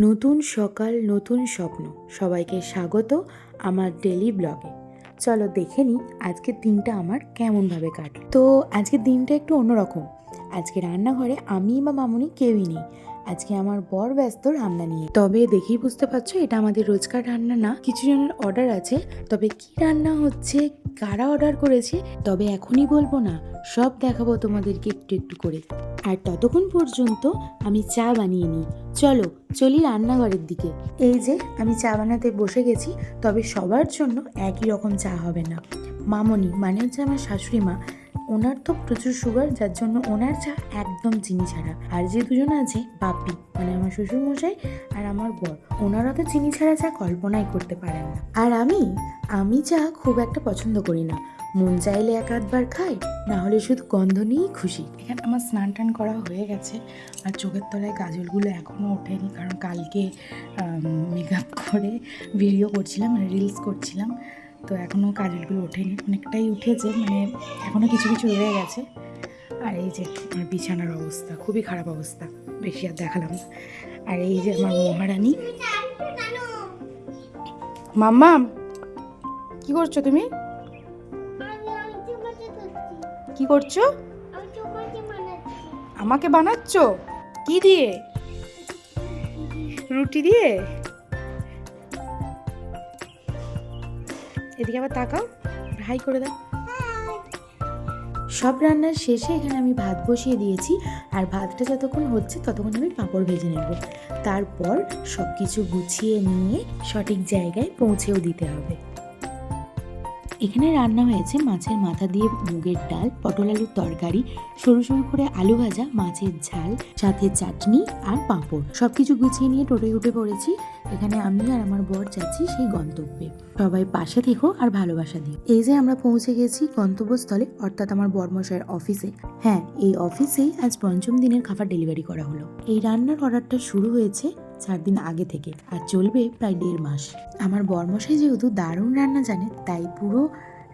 নতুন সকাল, নতুন স্বপ্ন। সবাইকে স্বাগত আমার ডেলি ব্লগে চলো দেখে নিই আজকের দিনটা আমার কেমনভাবে কাটে তো আজকের দিনটা একটু অন্যরকম। আজকে রান্নাঘরে আমি বা মামুনি কেউই নেই। আজকে আমার বর ব্যস্ত রান্না নিয়ে। তবে দেখেই বুঝতে পারছ, এটা আমাদের রোজকার রান্না না। কিছু জনের অর্ডার আছে, তবে কি রান্না হচ্ছে, কারা অর্ডার করেছে, তবে এখনই বলব না, সব দেখাবো তোমাদেরকে একটু একটু করে। আর ততক্ষণ পর্যন্ত আমি চা বানিয়ে নিই। চলো, চলি রান্নাঘরের দিকে। এই যে, আমি চা বানাতে বসে গেছি, তবে সবার জন্য একই রকম চা হবে না। মামনি মানে হচ্ছে আমার শাশুড়ি মা ওনার তো প্রচুর সুগার যার জন্য ওনার চা একদম চিনি ছাড়া। আর যে দুজন আছে, বাপি মানে আমার শ্বশুর মশাই আর আমার বর, ওনারা তো চিনি ছাড়া চা কল্পনাই করতে পারেন না। আর আমি আমি চা খুব একটা পছন্দ করি না। মন চাইলে এক আধবার খাই, না হলে শুধু গন্ধ নিয়েই খুশি। এখানে আমার স্নান টান করা হয়ে গেছে, আর চোখের তলায় গাজলগুলো এখনও ওঠেনি, কারণ কালকে মেকআপ করে ভিডিও করছিলাম রিলস করছিলাম। তো এখনও কাজলগুলো ওঠেনি। অনেকটাই উঠেছে মানে এখনও কিছু কিছু রয়ে গেছে। আর এই যে আমার বিছানার অবস্থা, খুবই খারাপ অবস্থা, বেশি আর দেখালাম না। আর এই যে আমার মহারানী। মাম্মা, কি করছ তুমি? কি করছ? আমাকে বানাচ্ছ? কি দিয়ে? রুটি দিয়ে? এদিকে আবার তাকাও হাই করে দাও। সব রান্নার শেষে এখানে আমি ভাত বসিয়ে দিয়েছি, আর ভাতটা যতক্ষণ হচ্ছে ততক্ষণ আমি পাঁপড় ভেজে নেব। তারপর সব কিছু গুছিয়ে নিয়ে সঠিক জায়গায় পৌঁছেও দিতে হবে। এখানে রান্না হয়েছে মাছের মাথা দিয়ে মুগের ডাল, পটল আলুর তরকারি, সরু সরু করে আলু ভাজা, মাছের ঝাল, সাথে চাটনি আর পাঁপড়। সবকিছু গুছিয়ে নিয়ে টোটোয় উঠে পড়েছি। এখানে আমি আর আমার বর যাচ্ছি সেই গন্তব্যে। সবাই পাশে থেকো আর ভালোবাসা দিও। এই যে আমরা পৌঁছে গেছি গন্তব্যস্থলে, অর্থাৎ আমার বর্মশায়ের অফিসে। হ্যাঁ এই অফিসেই আজ পঞ্চম দিনের খাবার ডেলিভারি করা হলো। এই রান্নার অর্ডারটা শুরু হয়েছে চার দিন আগে থেকে আর চলবে প্রায় দেড় মাস। আমার বর্মশাই যেহেতু দারুণ রান্না জানে, তাই পুরো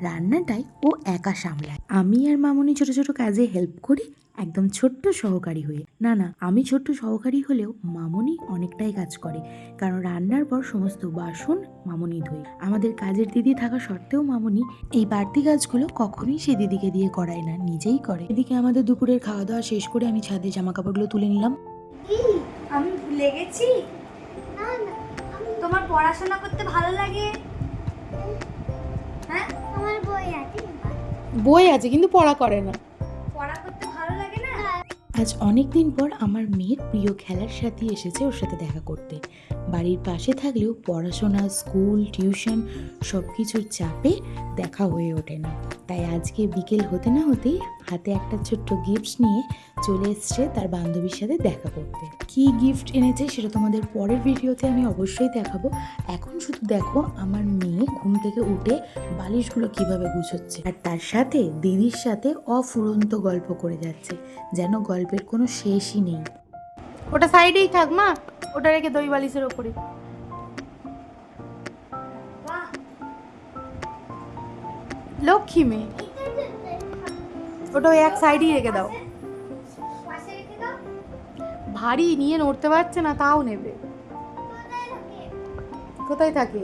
রান্নাটাই ও একা সামলায়। আমি আর মামনি ছোট ছোট কাজে হেল্প করি একদম ছোট্ট সহকারী হয়ে। না না, আমি ছোট্ট সহকারী হলেও মামনি অনেকটাই কাজ করে, কারণ রান্নার পর সমস্ত বাসন মামনি ধোয়। আমাদের কাজের দিদি থাকা সত্ত্বেও মামনি এই বাড়তি কাজগুলো কখনোই সে দিদিকে দিয়ে করায় না, নিজেই করে। এদিকে আমাদের দুপুরের খাওয়া দাওয়া শেষ করে আমি ছাদে জামা কাপড়গুলো তুলে নিলাম। আমি ভুলে গেছি? তোমার পড়াশোনা করতে ভালো লাগে? হ্যাঁ? আমার বই আছে। বই আছে কিন্তু পড়া করে না। পড়া করতে ভালো লাগে না? আজ অনেক দিন পর আমার মেয়ের প্রিয় খেলার সাথী এসেছে ওর সাথে দেখা করতে। বাড়ির পাশে থাকলেও পড়াশোনা স্কুল টিউশন সব কিছুর চাপে দেখা হয়ে ওঠে না। তাই আজকে বিকেল হতে না হতেই হাতে একটা ছোট্ট গিফট নিয়ে চলে এসছে তার বান্ধবীর সাথে দেখা করতে। কি গিফট এনেছে সেটা তোমাদের পরের ভিডিওতে আমি অবশ্যই দেখাবো। এখন শুধু দেখো আমার মেয়ে ঘুম থেকে উঠে বালিশগুলো কীভাবে গুছোচ্ছে। আর তার সাথে দিদির সাথে অফুরন্ত গল্প করে যাচ্ছে যেন গল্পের কোনো শেষই নেই। ওটা সাইডেই থাক মা ওটা রেখে দই বালিশের ওপরে। লক্ষ্মী মেয়ে। ওটা এক সাইডেই রেখে দাও। ভারী, নিয়ে নড়তে পারছে না, তাও নেবে। কোথায় থাকে?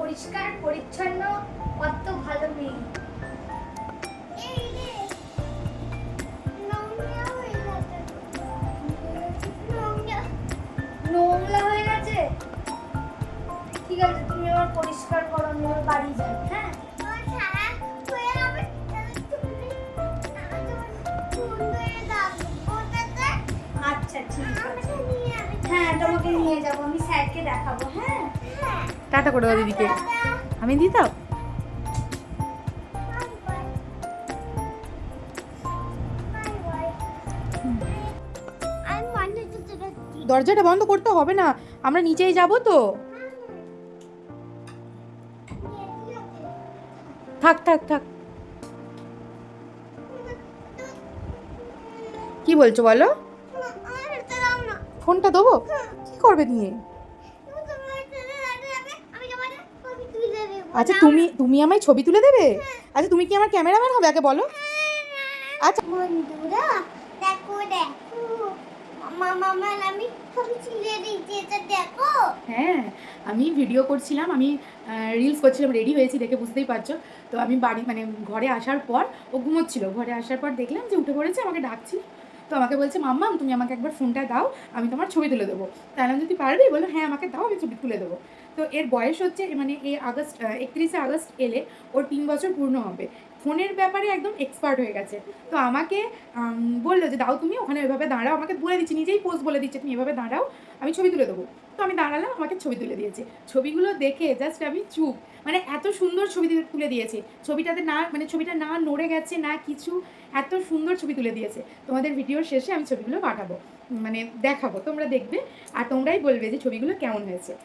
পরিষ্কার, পরিচ্ছন্ন কত ভালো রে, নোংরা হয়ে গেছে। ঠিক আছে, তুমি এবার পরিষ্কার করো, আমি বাড়ি যাই হ্যাঁ? আচ্ছা ঠিক আছে। হ্যাঁ তোমাকে নিয়ে যাব আমি স্যারকে দেখাবো হ্যাঁ? হ্যাঁ। টাটা করে দাও দিদিকে। আমি দিতাম। দরজাটা বন্ধ করতে হবে না আমরা নিচেই যাব তো। থাক থাক থাক। কি বলছো বলো? ফোনটা দেবো? কি করবে নিয়ে আচ্ছা তুমি তুমি আমায় ছবি তুলে দেবে? আচ্ছা তুমি কি আমার ক্যামেরাম্যান হবে? আগে বলো। আচ্ছা। বন্ধুরা দেখো দেখো। মামা আমি ছবি ছিঁড়ে দিয়েছি এটা দেখো। হ্যাঁ আমি ভিডিও করছিলাম আমি রিলস করছিলাম রেডি হয়েছি দেখে বুঝতেই পারছ? তো আমি বাড়ি মানে ঘরে আসার পর ও ঘুমোচ্ছিল। ঘরে আসার পর দেখলাম যে উঠে পড়েছে আমাকে ডাকছিল। তো আমাকে বলছে মাম্মাম তুমি আমাকে একবার ফোনটা দাও, আমি তোমার ছবি তুলে দেবো। তাহলে যদি পারবি, বলল হ্যাঁ আমাকে দাও, আমি ছবি তুলে দেবো। তো এর বয়স হচ্ছে মানে এই আগস্ট একত্রিশে আগস্ট এলে ওর তিন বছর পূর্ণ হবে। ফোনের ব্যাপারে একদম এক্সপার্ট হয়ে গেছে। তো আমাকে বলল যে, দাও তুমি ওখানে ওইভাবে দাঁড়াও। আমাকে বলে দিচ্ছি, নিজেই পোস্ট বলে দিচ্ছে, তুমি এভাবে দাঁড়াও, আমি ছবি তুলে দেবো। তো আমি দাঁড়ালাম, আমাকে ছবি তুলে দিয়েছে। ছবিগুলো দেখে জাস্ট আমি চুপ। মানে এত সুন্দর ছবি তুলে- দিয়েছে। ছবিটাতে না মানে ছবিটা না নড়ে গেছে, না কিছু, এত সুন্দর ছবি তুলে দিয়েছে। তোমাদের ভিডিওর শেষে আমি ছবিগুলো পাঠাবো মানে দেখাবো, তোমরা দেখবে, আর তোমরাই বলবে যে, ছবিগুলো কেমন হয়েছে।